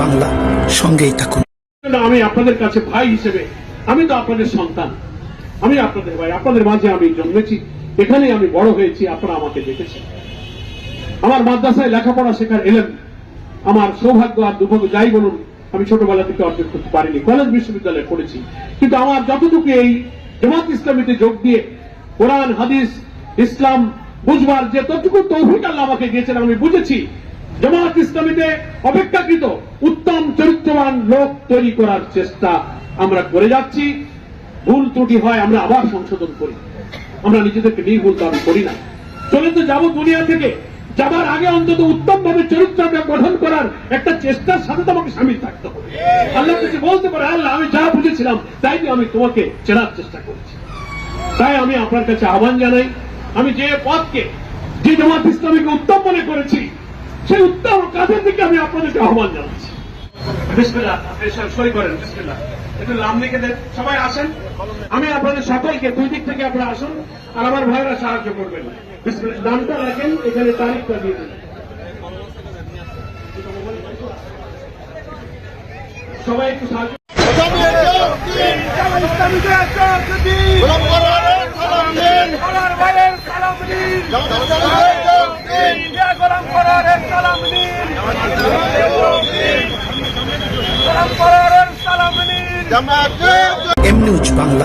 বাংলা। সঙ্গেই থাকুন। আমি আপনাদের কাছে ভাই হিসেবে, আমি তো আপনাদের সন্তান। আমি আপনাদের ভাই, আপনাদের মাঝে আমি জন্মেছি, এখানেই আমি বড় হয়েছি, আপনারা আমাকে দেখেছেন। আমার মাদ্রাসায় লেখাপড়া শেখার এলেন। আমার সৌভাগ্য আর দুর্ভাগ্য যাই বলুন, আমি ছোটবেলা থেকে অর্জন করতে পারিনি। কলেজ বিশ্ববিদ্যালয়ে পড়েছি। কিন্তু আমার যতটুকু এই জামাত ইসলামীতে যোগ দিয়ে কোরআন, হাদিস, ইসলাম বুঝবার যে ততটুকু তৌফিক আল্লাহ আমাকে দিয়েছেন, আমি বুঝেছি। জামাত ইসলামীতে অপেক্ষাকৃত উত্তম চরিত্রবান লোক তৈরি করার চেষ্টা আমরা করে যাচ্ছি। ভুল ত্রুটি হয়, আমরা আবার সংশোধন করি। আমরা নিজেদেরকে নির্ভুল কারণ করি না। চলে তো যাব দুনিয়া থেকে। যাবার আগে অন্তত উত্তম ভাবে চরিত্রটা গঠন করার একটা চেষ্টার সাথে তো আমাকে সামিল থাকতে হবে। আল্লাহ কিছু বলতে পারে, আল্লাহ, আমি যা বুঝেছিলাম, তাই আমি তোমাকে চেনার চেষ্টা করেছি। তাই আমি আপনার কাছে আহ্বান জানাই, আমি যে পথকে, যে জামাত ইসলামীকে উত্তম মনে করেছি সেই উত্তম কাজের দিকে আমি আপনাদেরকে আহ্বান জানাচ্ছি। বিসমিল্লাহ আপনি সই করেন বিসমিল্লাহ। একটু নাম লিখে দেন। সবাই আসেন। আমি আপনাদের সকলকে দুই দিক থেকে আপনারা আসুন আর আমার ভাইয়েরা সাহায্য করবেন নামটা রাখেন এখানে তারিখটা দিয়ে দেন। সবাই একটু সাহায্য সালাম এম নিউজ বাংলা।